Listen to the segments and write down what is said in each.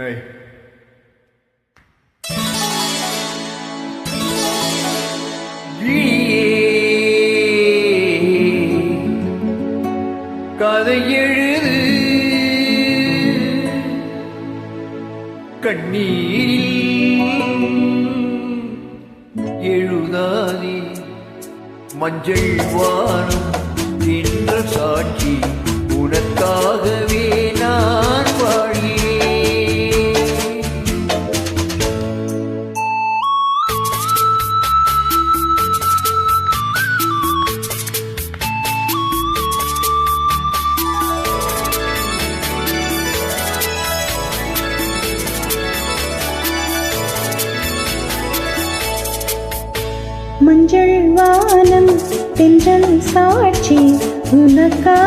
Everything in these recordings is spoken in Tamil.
Hey. கதை எழுது. கண்ணீரில் எழுதாதே. மஞ்சள் வானம் என்ற சாட்சி உனக்காகவே. மஞ்சள் வானம் தென்றல் சாட்சி உனக்கா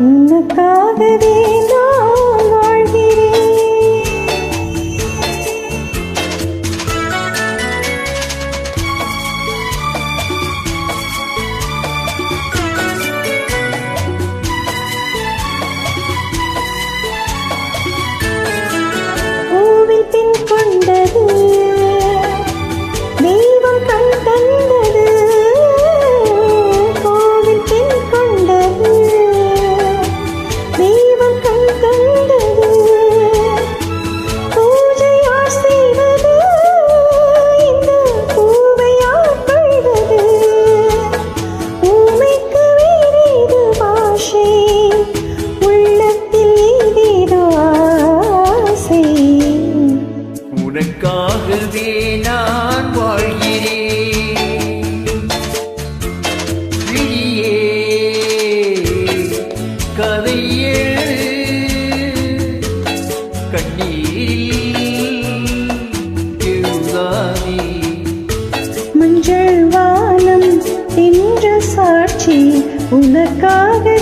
உனக்காகவே நான் வாழ்கிறேன். விழியே கதை கண்ணீரில் எழுதாதே மஞ்சள் வானம் என்ற சாட்சி உனக்காகவே